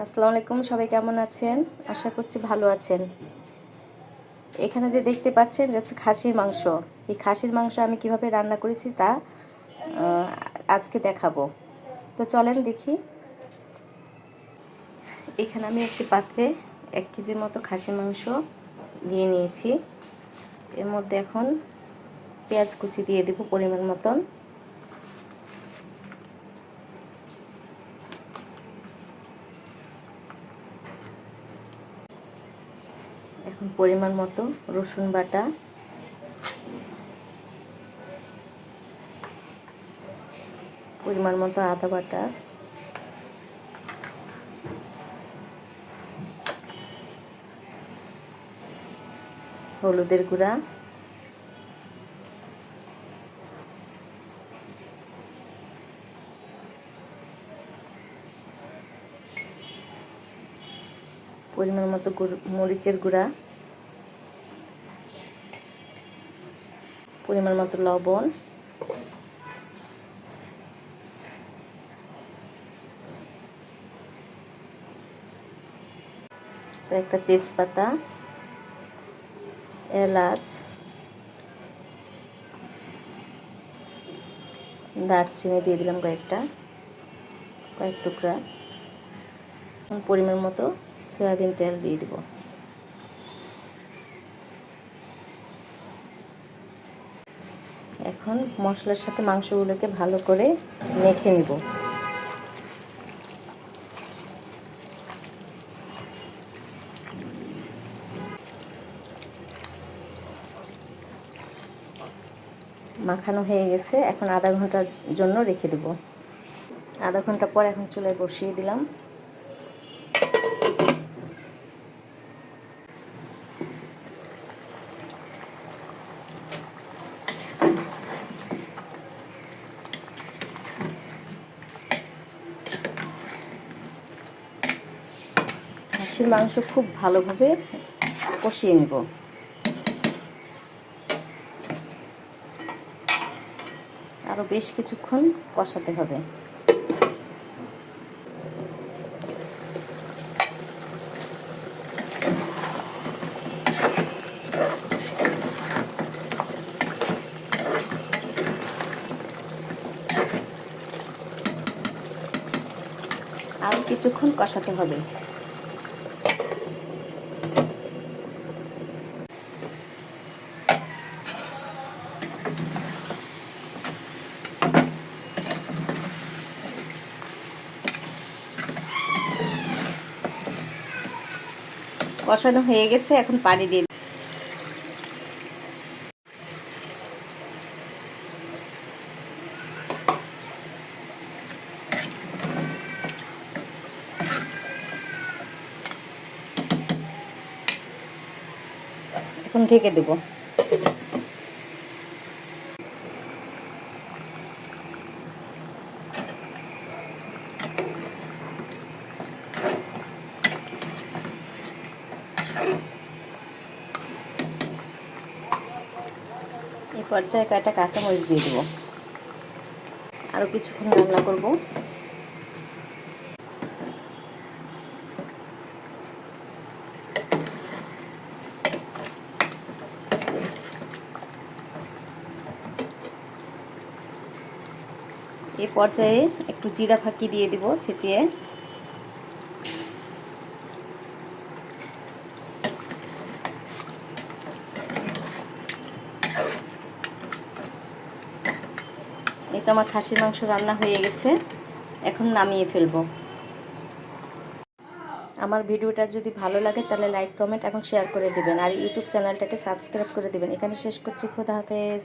আসসালামু আলাইকুম, সবাই কেমন আছেন? আশা করছি ভালো আছেন। এখানে যে দেখতে পাচ্ছেন, এটা হচ্ছে খাসির মাংস। এই খাসির মাংস আমি কীভাবে রান্না করেছি তা আজকে দেখাবো। তো চলেন দেখি। এখানে আমি একটি পাত্রে এক কেজির মতো খাসির মাংস নিয়ে নিয়েছি। এর মধ্যে এখন পেঁয়াজ কুচি দিয়ে দেবো পরিমাণ মতন। এখন পরিমাণ মতো রসুন বাটা। পরিমাণ মতো আদা বাটা। হলুদের গুঁড়া। পরিমাণ মতো মরিচের গুঁড়া, পরিমাণ মতো লবণ একটা তেজপাতা, এলাচ, দারচিনি দিয়ে দিলাম কয়েকটা, কয়েক টুকরা, পরিমাণ মতো সয়াবিন তেল দিয়ে দিব। এখন মশলার সাথে মাংসগুলোকে ভালো করে মেখে নিব। মাখানো হয়ে গেছে। এখন আধা ঘণ্টার জন্য রেখে দেব। আধা ঘণ্টা পর এখন চুলায় বসিয়ে দিলাম। খাসির মাংস খুব ভালোভাবে কষিয়ে নেব। আরও বেশ কিছুক্ষণ কষাতে হবে। আরও কিছুক্ষণ কষাতে হবে। কষানো হয়ে গেছে এখন পানি দিয়ে এখন ঢেকে দেব। এই পর্যায়ে কয়েকটা কাঁচামরিচ দিয়ে দেবো। আরও কিছুক্ষণ রান্না করব। এই পর্যায়ে একটু জিরা ফাঁকি দিয়ে দিব ছিটিয়ে। এই তো আমার খাসির মাংস রান্না হয়ে গেছে। এখন নামিয়ে ফেলব। আমার ভিডিওটা যদি ভালো লাগে তাহলে লাইক, কমেন্ট এবং শেয়ার করে দেবেন। আর ইউটিউব চ্যানেলটাকে সাবস্ক্রাইব করে দেবেন। এখানে শেষ করছি। খোদা হাফেজ।